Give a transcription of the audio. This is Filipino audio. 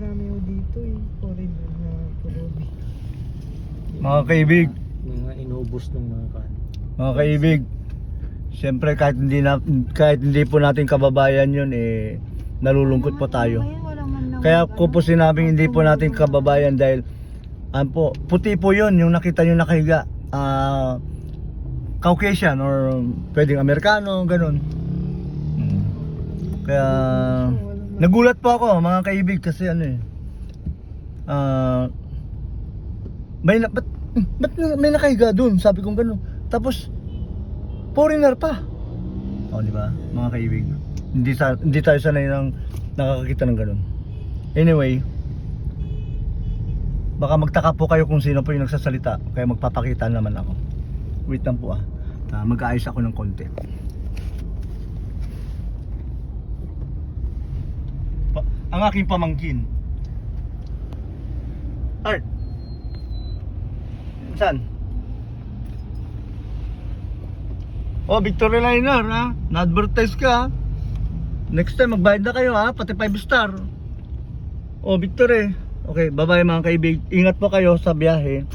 marami ako dito eh. Foreigner na Kurobi. Mga kaibig. Mga inubos ng mga kan. Mga kaibig. Siyempre kahit hindi na, kahit hindi po natin kababayan 'yon eh nalulungkot po tayo. Kaya ko po sinabing hindi po natin kababayan dahil an po, puti po 'yon yung nakita niyo nakahiga. Uh, Caucasian or pwedeng Amerikano, ganun. Hmm. Kaya nagulat po ako mga kaibig kasi ano eh. Ah may na, ba't, ba't may nakahiga dun? Sabi kong ganun. Tapos foreigner pa. O, di ba? Mga kaibig. Hindi sa hindi tayo sanay ng nakakakita ng ganun. Anyway, baka magtaka po kayo kung sino po yung nagsasalita. Kaya magpapakita naman ako. Wait lang po ah. Ah, mag-aayos ako ng konti. Ang aking pamangkin. Art. Saan? Oh, Victory Liner ha. Na-advertise ka. Next time magbayad na kayo ha, pati 5 star. Oh, Victory. Okay, bye-bye mga kaibig. Ingat po kayo sa biyahe.